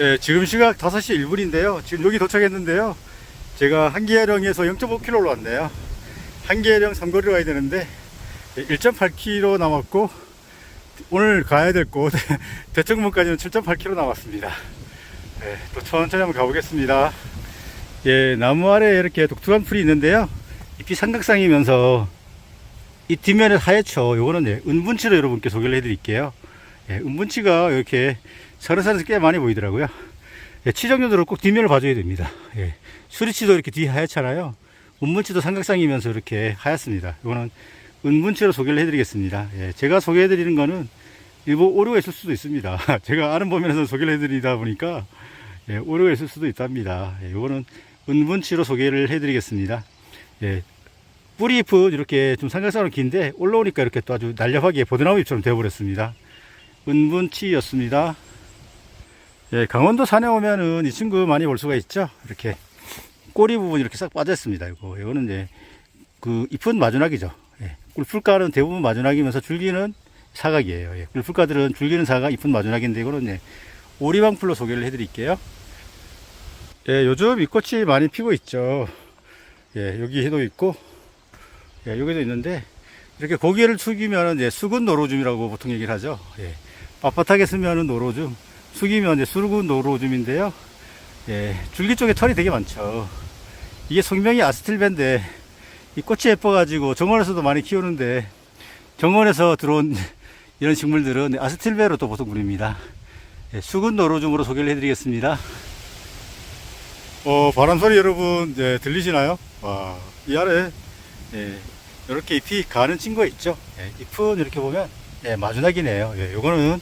예, 지금 시각 5시 1분인데요. 지금 여기 도착했는데요. 제가 한계령에서 0.5km 올라왔네요. 한계령 삼거리로 가야 되는데 1.8km 남았고 오늘 가야 될 곳 대청문까지는 7.8km 남았습니다. 예, 또 천천히 한번 가보겠습니다. 예, 나무 아래에 이렇게 독특한 풀이 있는데요. 잎이 삼각상이면서 이 뒷면에 하얗죠. 요거는 예, 은분치로 여러분께 소개를 해드릴게요. 예, 은분치가 이렇게 서른살에서 꽤 많이 보이더라고요. 예, 치정료들은 꼭 뒷면을 봐줘야 됩니다. 예, 수리치도 이렇게 뒤 하얗잖아요. 은분치도 삼각상이면서 이렇게 하얗습니다. 이거는 은분치로 소개를 해드리겠습니다. 예, 제가 소개해드리는 거는 일부 오류가 있을 수도 있습니다. 제가 아는 범위에서 소개를 해드리다 보니까 예, 오류가 있을 수도 있답니다. 예, 이거는 은분치로 소개를 해드리겠습니다. 예, 뿌리 잎은 이렇게 좀 삼각상으로 긴데 올라오니까 이렇게 또 아주 날렵하게 보드나무 잎처럼 되어버렸습니다. 은분치였습니다. 예, 강원도 산에 오면은 이 친구 많이 볼 수가 있죠. 이렇게 꼬리 부분 이렇게 싹 빠졌습니다. 이거 이거는 이제 그 잎은 마주나기죠. 예, 꿀풀가는 대부분 마주나기면서 줄기는 사각이에요. 예, 꿀풀가들은 줄기는 사각, 잎은 마주나기인데 이거는 이제 오리방풀로 소개를 해드릴게요. 예, 요즘 잎꽃이 많이 피고 있죠. 예, 여기에도 있고, 예, 여기도 있는데 이렇게 고개를 숙이면 이제 수근 노로줌이라고 보통 얘기를 하죠. 예, 빳빳하게 쓰면은 노로줌, 숙이면 이제 수근 노로줌인데요. 예, 줄기 쪽에 털이 되게 많죠. 이게 성명이 아스틸벤데 이 꽃이 예뻐가지고 정원에서도 많이 키우는데 정원에서 들어온 이런 식물들은 아스틸베로 또 보통 부릅니다. 예, 수근 노로줌으로 소개를 해드리겠습니다. 어, 바람 소리 여러분 예, 들리시나요? 와, 이 아래 예, 이렇게 잎이 가는 친구가 있죠. 예, 잎은 이렇게 보면 예, 마주나기네요. 예, 요거는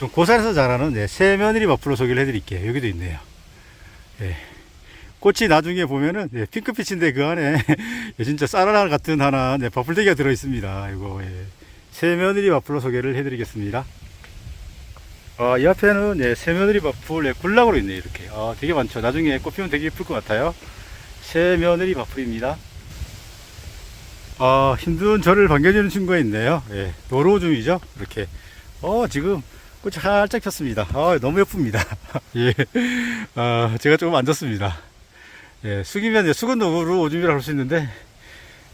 좀 고산에서 자라는 예, 새며느리 마플로 소개를 해드릴게요. 여기도 있네요. 예, 꽃이 나중에 보면은 예, 핑크빛인데 그 안에 예, 진짜 쌀알 같은 하나 네, 바풀대기가 들어 있습니다. 이거 예, 새며느리 마플로 소개를 해드리겠습니다. 아, 이 앞에는 예, 새며느리 바풀 예, 굴락으로 있네요. 이렇게 아, 되게 많죠. 나중에 꽃 피우면 되게 예쁠 것 같아요. 새며느리 바풀입니다. 아, 힘든 저를 반겨주는 친구가 있네요. 예, 노로줌이죠. 이렇게. 어, 지금 꽃이 살짝 폈습니다. 아, 너무 예쁩니다. 예. 아, 제가 조금 앉았습니다. 예, 숙이면 이제 수근 노로줌이라고 할 수 있는데,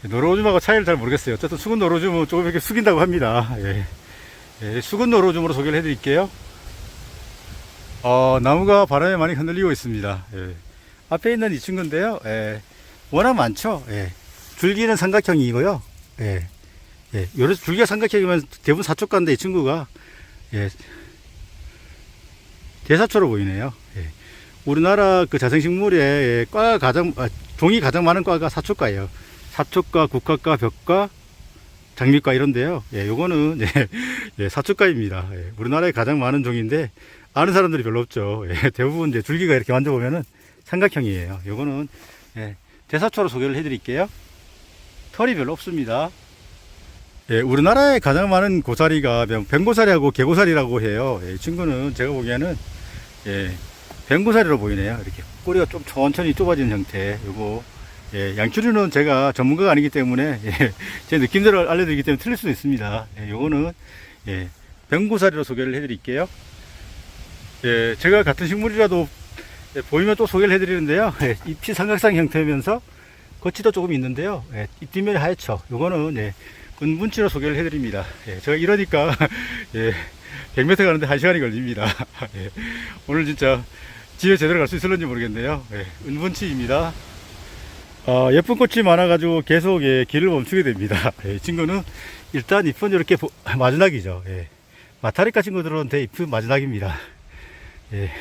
노로줌하고 차이를 잘 모르겠어요. 어쨌든 수근 노로줌은 조금 이렇게 숙인다고 합니다. 예. 예, 수근 노로줌으로 소개를 해드릴게요. 어, 나무가 바람에 많이 흔들리고 있습니다. 예. 앞에 있는 이 친구인데요. 예, 워낙 많죠. 예. 줄기는 삼각형이고요. 예. 예. 요래 줄기가 삼각형이면 대부분 사촉가인데 이 친구가 예. 대사초로 보이네요. 예. 우리나라 그 자생식물에 예, 과가 가장 아, 종이 가장 많은 과가 사촉과예요. 사촉과, 국화과, 벽과, 장미과 이런데요. 예, 요거는 예, 예, 사촉과입니다. 예, 우리나라에 가장 많은 종인데 아는 사람들이 별로 없죠. 예, 대부분 이제 줄기가 이렇게 만져보면은 삼각형이에요. 요거는 예, 대사초로 소개를 해드릴게요. 털이 별로 없습니다. 예, 우리나라에 가장 많은 고사리가 뱅고사리하고 개고사리라고 해요. 예, 이 친구는 제가 보기에는 예, 뱅고사리로 보이네요. 이렇게 꼬리가 좀 천천히 좁아지는 형태. 요거 예, 양추류는 제가 전문가가 아니기 때문에 예, 제 느낌대로 알려드리기 때문에 틀릴 수도 있습니다. 예, 요거는 예, 뱅고사리로 소개를 해드릴게요. 예, 제가 같은 식물이라도 예, 보이면 또 소개를 해드리는데요. 예, 잎이 삼각상 형태면서 거치도 조금 있는데요. 예, 잎 뒷면이 하얗죠. 요거는 예, 은분치로 소개를 해드립니다. 예, 제가 이러니까 예, 100m 가는데 1시간이 걸립니다. 예, 오늘 진짜 집에 제대로 갈 수 있을런지 모르겠네요. 예, 은분치입니다. 아, 예쁜 꽃이 많아가지고 계속 예, 길을 멈추게 됩니다. 예, 이 친구는 일단 잎은 이렇게 보- 마지막이죠. 예, 마타리카 친구들은 대 잎은 마지막입니다. 예,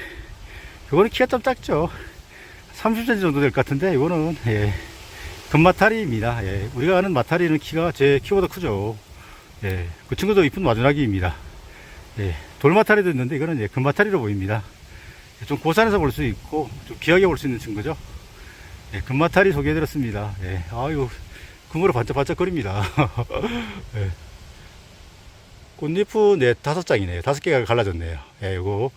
이거는 키가 좀 작죠. 30cm 정도 될 것 같은데 이거는 예, 금마타리입니다. 예, 우리가 아는 마타리는 키가 제 키보다 크죠. 예, 그 친구도 이쁜 마주나기입니다. 예, 돌마타리도 있는데 이거는 예, 금마타리로 보입니다. 예, 좀 고산에서 볼 수 있고 좀 귀하게 볼 수 있는 친구죠. 예, 금마타리 소개해드렸습니다. 예, 아유 금으로 반짝반짝거립니다. 예. 꽃잎은 네 다섯 장이네요. 다섯 개가 갈라졌네요. 예, 이거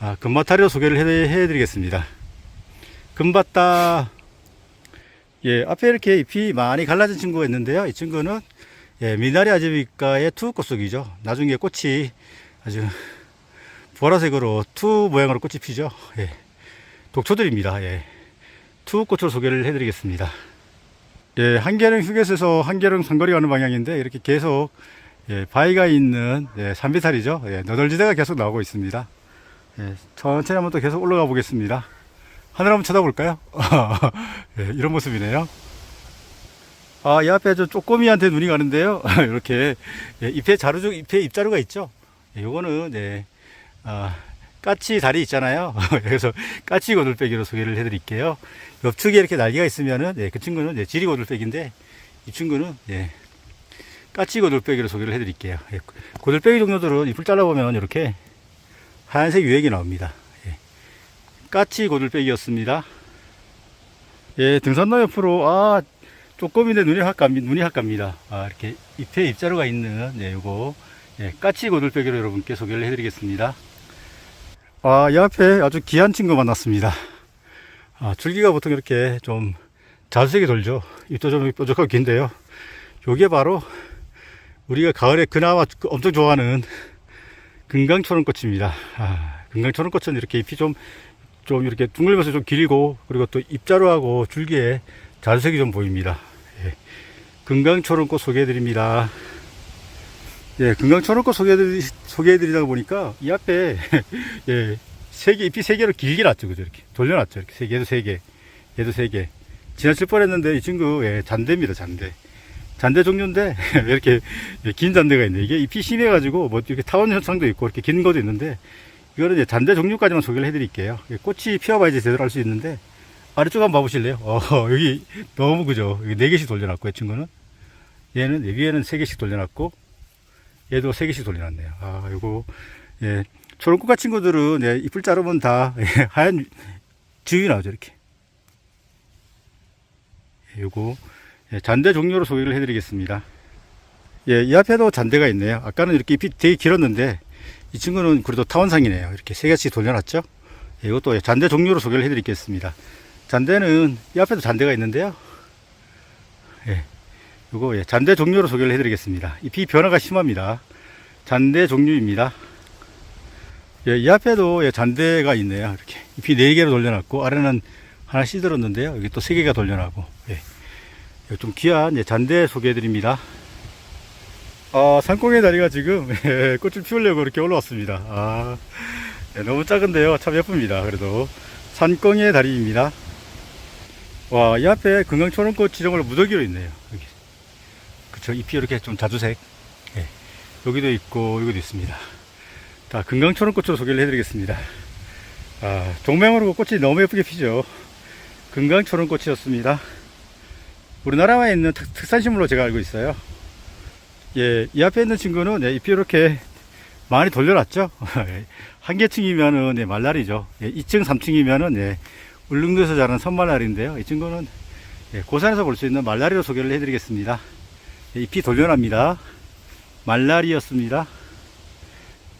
아, 금마타리로 소개를 해, 해드리겠습니다. 금봤다. 예, 앞에 이렇게 잎이 많이 갈라진 친구가 있는데요. 이 친구는 예, 미나리 아제비과의 투꽃속이죠. 나중에 꽃이 아주 보라색으로 투 모양으로 꽃이 피죠. 예. 독초들입니다. 예. 투 꽃을 소개를 해드리겠습니다. 예, 한계령 휴게소에서 한계령 상거리 가는 방향인데 이렇게 계속 예, 바위가 있는 예, 산비탈이죠. 예, 너덜지대가 계속 나오고 있습니다. 예, 천천히 한번 또 계속 올라가 보겠습니다. 하늘 한번 쳐다볼까요? 예, 이런 모습이네요. 아, 이 앞에 저 쪼꼬미한테 눈이 가는데요. 이렇게 예, 잎에 자루 잎에 잎자루가 있죠. 예, 요거는 예, 아, 까치 다리 있잖아요. 그래서 까치 고들빼기로 소개를 해드릴게요. 옆쪽에 이렇게 날개가 있으면은 예, 그 친구는 예, 지리 고들빼기인데 이 친구는 예, 까치 고들빼기로 소개를 해드릴게요. 예, 고들빼기 종류들은 잎을 잘라보면 이렇게 하얀색 유액이 나옵니다. 예, 까치 고들빼기였습니다. 예, 등산로 옆으로 아 조금인데 눈이 확 갑니다. 눈이 확 갑니다. 아, 이렇게 잎에 잎자루가 있는 예, 요거 예, 까치 고들빼기로 여러분께 소개를 해드리겠습니다. 아, 이 앞에 아주 귀한 친구 만났습니다. 아, 줄기가 보통 이렇게 좀 자주색이 돌죠. 잎도 좀 뾰족하고 긴데요. 요게 바로 우리가 가을에 그나마 엄청 좋아하는 금강초롱꽃입니다. 아, 금강초롱꽃은 이렇게 잎이 좀, 좀 이렇게 둥글면서 좀 길고, 그리고 또 잎자루하고 줄기에 자주색이 좀 보입니다. 예. 금강초롱꽃 소개해드립니다. 예, 금강초롱꽃 소개해드리, 소개해드리다 보니까 이 앞에, 예, 세 개, 잎이 세 개로 길게 났죠. 그죠? 이렇게. 돌려놨죠. 이렇게. 세 개, 얘도 세 개. 얘도 세 개. 지나칠 뻔 했는데 이 친구, 예, 잔대입니다. 잔대. 잔대 종류인데, 이렇게 예, 긴 잔대가 있네. 이게 잎이 심해가지고, 뭐, 이렇게 타원 현상도 있고, 이렇게 긴 것도 있는데, 이거는 이제 잔대 종류까지만 소개를 해드릴게요. 예, 꽃이 피어봐야지 제대로 할수 있는데, 아래쪽 한번 봐보실래요? 어, 여기 너무 그죠? 여기 네 개씩 돌려놨고, 이 친구는. 얘는, 위에는 세 개씩 돌려놨고, 얘도 세 개씩 돌려놨네요. 아, 요거, 예. 초롱꽃가 친구들은, 예, 잎을 자르면 다, 예, 하얀 주위 나오죠, 이렇게. 예, 요거, 예, 잔대 종류로 소개를 해드리겠습니다. 예, 이 앞에도 잔대가 있네요. 아까는 이렇게 잎이 되게 길었는데, 이 친구는 그래도 타원상이네요. 이렇게 세 개씩 돌려놨죠? 예, 이것도 예, 잔대 종류로 소개를 해드리겠습니다. 잔대는, 이 앞에도 잔대가 있는데요. 예, 요거 예, 잔대 종류로 소개를 해드리겠습니다. 잎이 변화가 심합니다. 잔대 종류입니다. 예, 이 앞에도 예, 잔대가 있네요. 이렇게 잎이 네 개로 돌려놨고 아래는 하나 씻들었는데요. 여기 또 세 개가 돌려나고 예. 예, 좀 귀한 예, 잔대 소개해드립니다. 아, 산꽁의 다리가 지금 예, 꽃을 피우려고 이렇게 올라왔습니다. 아, 예, 너무 작은데요. 참 예쁩니다. 그래도 산꽁의 다리입니다. 와, 이 앞에 금강초롱꽃 지정을 무더기로 있네요. 여기. 그쵸. 잎이 이렇게 좀 자주색. 예. 여기도 있고, 여기도 있습니다. 자, 금강초롱 꽃으로 소개를 해드리겠습니다. 아, 종명으로 꽃이 너무 예쁘게 피죠. 금강초롱 꽃이었습니다. 우리나라에 있는 특, 특산식물로 제가 알고 있어요. 예, 이 앞에 있는 친구는 예, 잎이 이렇게 많이 돌려놨죠. 한 개층이면은 예, 말날이죠. 예, 2층, 3층이면은 예, 울릉도에서 자란 선말날인데요. 이 친구는 예, 고산에서 볼 수 있는 말라리로 소개를 해드리겠습니다. 예, 잎이 돌려납니다. 말라리였습니다.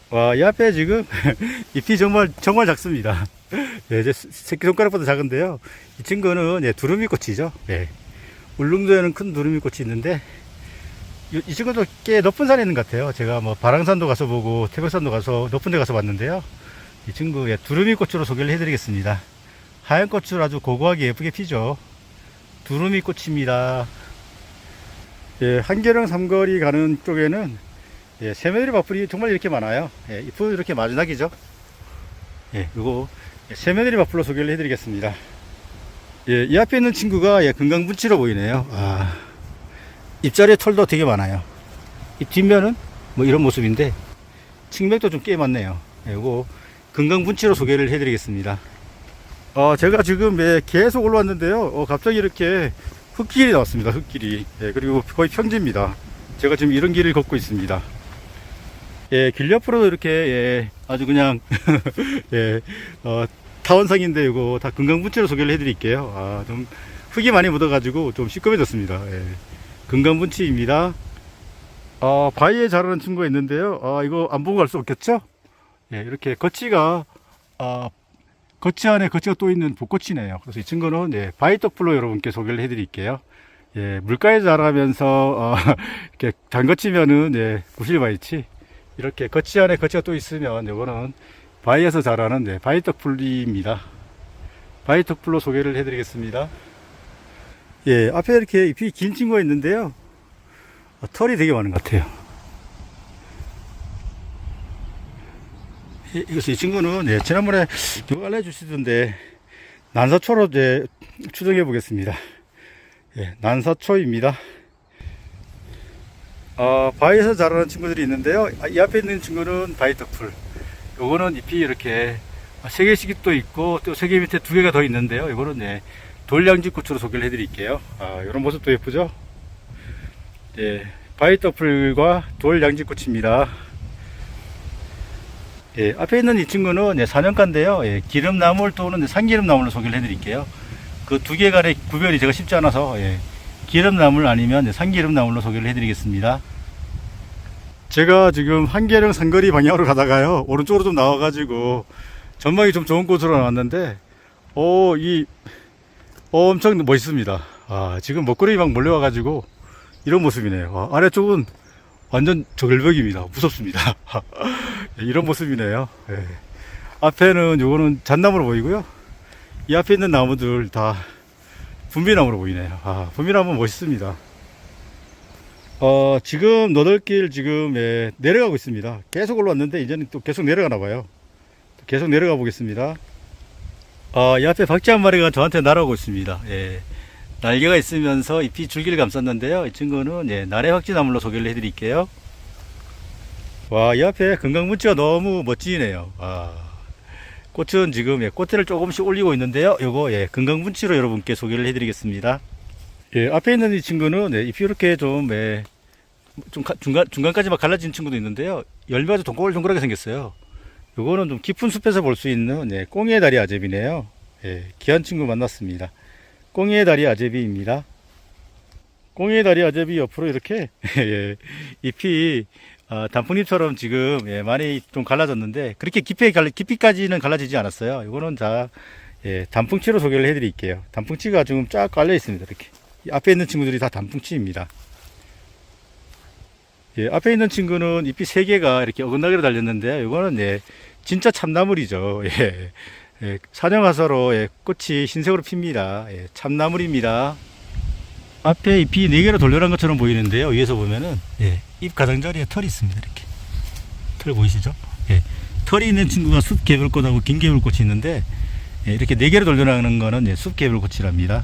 와, 이 앞에 지금 잎이 정말, 정말 작습니다. 예, 이제 새끼손가락보다 작은데요. 이 친구는 예, 두루미 꽃이죠. 예. 울릉도에는 큰 두루미 꽃이 있는데, 이, 이 친구도 꽤 높은 산에 있는 것 같아요. 제가 뭐 바랑산도 가서 보고 태백산도 가서 높은 데 가서 봤는데요. 이 친구 예, 두루미 꽃으로 소개를 해드리겠습니다. 하얀 꽃을 아주 고고하게 예쁘게 피죠. 두루미 꽃입니다. 예, 한계령 삼거리 가는 쪽에는 예, 세메들이 바풀이 정말 이렇게 많아요. 예, 잎은 이렇게 마지막이죠. 예, 요거 예, 세메들이 바풀로 소개를 해드리겠습니다. 예, 이 앞에 있는 친구가 예, 금강분치로 보이네요. 아, 잎자리에 털도 되게 많아요. 이 뒷면은 뭐 이런 모습인데 층맥도 좀 꽤 많네요. 예, 요거 금강분치로 소개를 해드리겠습니다. 어, 제가 지금 예, 계속 올라왔는데요. 어, 갑자기 이렇게 흙길이 나왔습니다. 흙길이. 예, 그리고 거의 평지입니다. 제가 지금 이런 길을 걷고 있습니다. 예, 길 옆으로도 이렇게 예, 아주 그냥 예, 어, 타원상인데 이거 다 금강분치로 소개를 해드릴게요. 아, 좀 흙이 많이 묻어가지고 좀 시꺼매졌습니다. 예, 금강분치입니다. 아, 바위에 자라는 친구가 있는데요. 아, 이거 안 보고 갈 수 없겠죠? 예, 이렇게 거치가 아, 거치 안에 거치가 또 있는 벚꽃이네요. 그래서 이 친구는 예, 바이떡플로 여러분께 소개를 해드릴게요. 예, 물가에 자라면서 어, 이렇게 단거치면은 예, 구실바이치 이렇게 거치 안에 거치가 또 있으면 이거는 바위에서 자라는 네, 바위떡풀입니다. 바위떡풀로 소개를 해드리겠습니다. 예, 앞에 이렇게 잎이 긴 친구가 있는데요. 어, 털이 되게 많은 것 같아요. 이, 이것이 이 친구는 예, 지난번에 누가 알려주시던데 난사초로 이제 추정해 보겠습니다. 예, 난사초입니다. 어, 바위에서 자라는 친구들이 있는데요. 아, 이 앞에 있는 친구는 바위떡풀. 요거는 잎이 이렇게 세 개씩 또 있고 또 세 개 밑에 두 개가 더 있는데요. 이거는 네, 돌량지꽃으로 소개를 해드릴게요. 아, 이런 모습도 예쁘죠? 예, 바위떡풀과 돌량지꽃입니다. 예, 앞에 있는 이 친구는 예, 4년간인데요. 예, 기름나물 또는 산기름나물로 소개를 해드릴게요. 그 두 개 간의 구별이 제가 쉽지 않아서 예, 기름나물 아니면 예, 산기름나물로 소개를 해드리겠습니다. 제가 지금 한계령 산거리 방향으로 가다가요 오른쪽으로 좀 나와가지고 전망이 좀 좋은 곳으로 나왔는데 오이 어, 엄청 멋있습니다. 아 지금 먹거리 막 몰려와가지고 이런 모습이네요. 아, 아래쪽은 완전 저글벽입니다. 무섭습니다. 예, 이런 모습이네요. 예. 앞에는 요거는 잣나무로 보이고요. 이 앞에 있는 나무들 다 분비나무로 보이네요. 아, 분비나무 멋있습니다. 어, 지금 너덜길 지금 예, 내려가고 있습니다. 계속 올라왔는데 이제는 또 계속 내려가나 봐요. 계속 내려가 보겠습니다. 어, 이 앞에 박쥐 한 마리가 저한테 날아오고 있습니다. 예. 날개가 있으면서 잎이 줄기를 감쌌는데요. 이 친구는 예, 나래 확지나물로 소개를 해드릴게요. 와, 이 앞에 건강문치가 너무 멋지네요. 와, 꽃은 지금 예, 꽃대를 조금씩 올리고 있는데요. 요거 예, 건강문치로 여러분께 소개를 해드리겠습니다. 예, 앞에 있는 이 친구는 예, 잎이 이렇게 좀, 예, 좀 가- 중간, 중간까지 막 갈라진 친구도 있는데요. 열매가 좀 동글동글하게 생겼어요. 요거는 좀 깊은 숲에서 볼 수 있는 예, 꽁이의 다리 아제비네요. 예, 귀한 친구 만났습니다. 꽁이의 다리 아제비입니다. 꽁이의 다리 아제비 옆으로 이렇게 예, 잎이 어, 단풍잎처럼 지금 예, 많이 좀 갈라졌는데 그렇게 깊이 갈, 깊이까지는 갈라지지 않았어요. 이거는 다 예, 단풍치로 소개를 해드릴게요. 단풍치가 지금 쫙 깔려 있습니다. 이렇게 이 앞에 있는 친구들이 다 단풍치입니다. 예, 앞에 있는 친구는 잎이 세 개가 이렇게 어긋나게 달렸는데 이거는 예, 진짜 참나물이죠. 예, 예, 사냥화서로 예, 꽃이 흰색으로 핍니다. 예, 참나물입니다. 앞에 잎이 네 개로 돌려난 것처럼 보이는데요. 위에서 보면은 예, 잎 가장자리에 털이 있습니다. 이렇게 털 보이시죠? 예, 털이 있는 친구가 숲 개불꽃하고 긴 개불꽃이 있는데 예, 이렇게 네 개로 돌려나가는 거는 예, 숲 개불꽃이랍니다.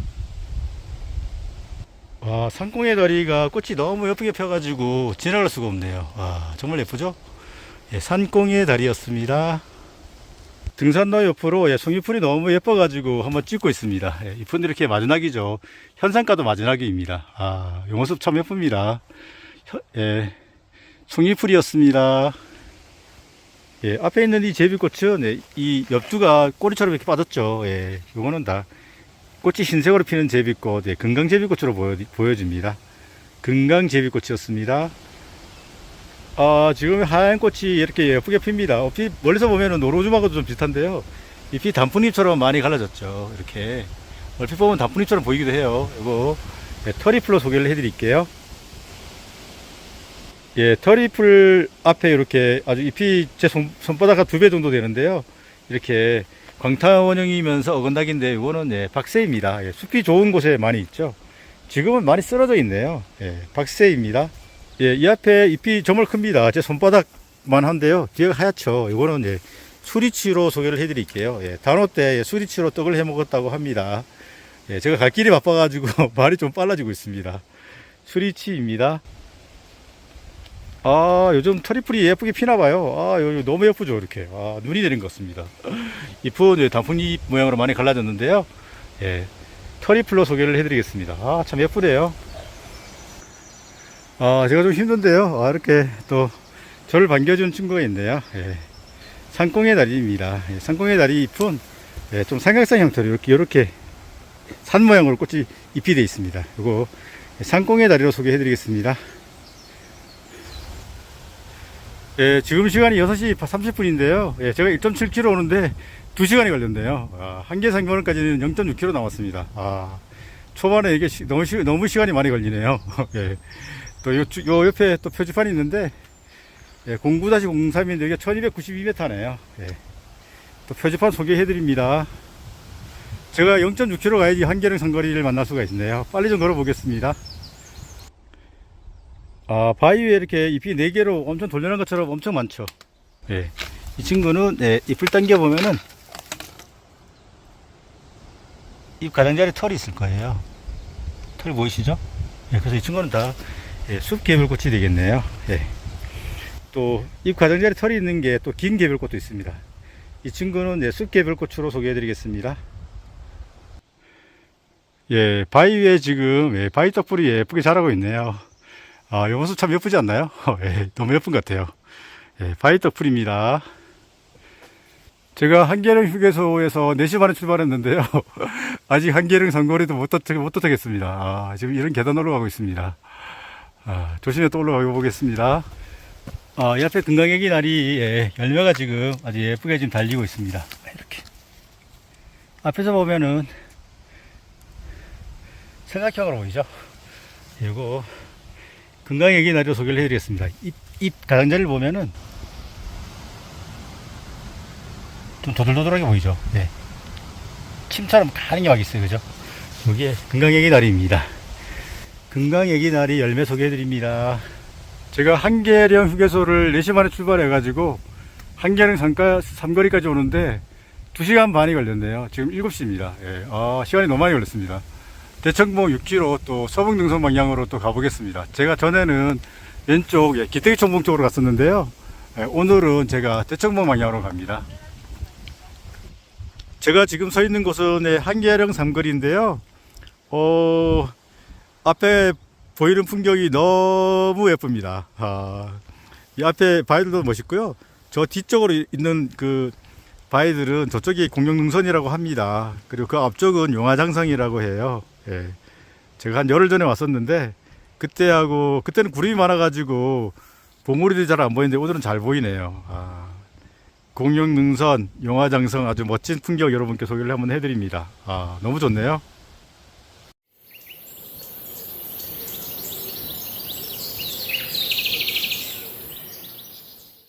와, 상공의 다리가 꽃이 너무 예쁘게 펴가지고 지나갈 수가 없네요. 와, 정말 예쁘죠? 예, 산공의 다리였습니다. 등산로 옆으로 예, 송이풀이 너무 예뻐가지고 한번 찍고 있습니다. 예, 이쁜 이렇게 마지막이죠. 현상가도 마지막입니다. 아, 이 모습 참 예쁩니다. 혀- 예, 송이풀이었습니다. 예, 앞에 있는 이 제비꽃은 예, 이 옆두가 꼬리처럼 이렇게 빠졌죠. 예, 요거는 다 꽃이 흰색으로 피는 제비꽃, 예, 금강 제비꽃으로 보여, 보여집니다. 금강 제비꽃이었습니다. 아, 지금 하얀 꽃이 이렇게 예쁘게 핍니다. 어, 피- 멀리서 보면은 노로줌하고도 좀 비슷한데요. 잎이 단풍잎처럼 많이 갈라졌죠. 이렇게. 얼핏 보면 단풍잎처럼 보이기도 해요. 이거 예, 터리플로 소개를 해드릴게요. 예, 터리플 앞에 이렇게 아주 잎이 제 손, 손바닥 한두배 정도 되는데요. 이렇게 광타원형이면서 어건닥인데 이거는 예, 박새입니다. 예, 숲이 좋은 곳에 많이 있죠. 지금은 많이 쓰러져 있네요. 예, 박새입니다. 예, 이 앞에 잎이 정말 큽니다. 제 손바닥만 한데요. 뒤가 하얗죠. 이거는 예, 수리치로 소개를 해드릴게요. 예, 단오 때 예, 수리치로 떡을 해 먹었다고 합니다. 예, 제가 갈 길이 바빠가지고 말이 좀 빨라지고 있습니다. 수리치입니다. 아, 요즘 터리풀이 예쁘게 피나봐요. 아, 요, 요 너무 예쁘죠, 이렇게. 아, 눈이 내린 것 같습니다. 잎은 예, 단풍잎 모양으로 많이 갈라졌는데요. 예, 터리풀로 소개를 해드리겠습니다. 아, 참 예쁘네요. 아, 제가 좀 힘든데요. 아, 이렇게 또 저를 반겨준 친구가 있네요. 예, 산꽁의 다리입니다. 예, 산꽁의 다리 잎은 예, 좀 삼각형 형태로 이렇게, 이렇게 산 모양으로 꽃이 잎이 되어 있습니다. 이거 산꽁의 다리로 소개해 드리겠습니다. 예, 지금 시간이 6시 30분인데요. 예, 제가 1.7km 오는데 2시간이 걸렸네요. 아, 한계상경원까지는 0.6km 남았습니다. 아, 초반에 이게 시- 너무, 시, 너무 시간이 많이 걸리네요. 예. 또 요, 주- 요 옆에 또 표지판이 있는데, 예, 09-03인데 이게 1292m네요. 예. 또 표지판 소개해 드립니다. 제가 0.6km 가야지 한계령 상거리를 만날 수가 있네요. 빨리 좀 걸어 보겠습니다. 아, 바위 위에 이렇게 잎이 4개로 엄청 돌려놓은 것처럼 엄청 많죠. 예. 이 친구는, 예, 잎을 당겨 보면은, 잎 가장자리 털이 있을 거예요. 털이 보이시죠? 예, 그래서 이 친구는 다, 예, 숲 개불꽃이 되겠네요. 예. 또, 잎 가장자리 털이 있는 게 또 긴 개불꽃도 있습니다. 이 친구는, 예, 숲 개불꽃으로 소개해 드리겠습니다. 예, 바위 위에 지금, 예, 바위 떡불이 예쁘게 자라고 있네요. 아, 요 모습 참 예쁘지 않나요? 예, 너무 예쁜 것 같아요. 예, 바위 떡풀입니다. 제가 한계령 휴게소에서 4시 반에 출발했는데요. 아직 한계령 선거리도 못, 도착, 못 도착했습니다. 아, 지금 이런 계단 올라가고 있습니다. 아, 조심히 또 올라가 보겠습니다. 아, 이 앞에 등강애기 날이, 예, 열매가 지금 아주 예쁘게 지금 달리고 있습니다. 이렇게. 앞에서 보면은 삼각형으로 보이죠? 이거 건강얘기 나리로 소개를 해드리겠습니다. 잎, 잎 가장자리를 보면은 좀 도들도들하게 보이죠? 네. 침처럼 가는 게 막 있어요. 그죠? 이게 건강얘기 나리입니다. 건강얘기 나리 열매 소개해드립니다. 제가 한계령 휴게소를 4시 반에 출발해가지고 한계령 삼가, 삼거리까지 오는데 2시간 반이 걸렸네요. 지금 7시입니다. 예. 아, 시간이 너무 많이 걸렸습니다. 대청봉 6km 또 서북 능선 방향으로 또 가보겠습니다. 제가 전에는 왼쪽 예, 기태기 총봉 쪽으로 갔었는데요. 예, 오늘은 제가 대청봉 방향으로 갑니다. 제가 지금 서 있는 곳은 예, 한계령 삼거리인데요. 어, 앞에 보이는 풍경이 너무 예쁩니다. 아, 이 앞에 바위들도 멋있고요. 저 뒤쪽으로 있는 그 바위들은 저쪽이 공룡능선이라고 합니다. 그리고 그 앞쪽은 용화장성이라고 해요. 예. 제가 한 열흘 전에 왔었는데 그때하고 그때는 구름이 많아가지고 봉우리들이 잘 안 보이는데 오늘은 잘 보이네요. 아, 공룡능선, 용화장성 아주 멋진 풍경 여러분께 소개를 한번 해드립니다. 아, 너무 좋네요.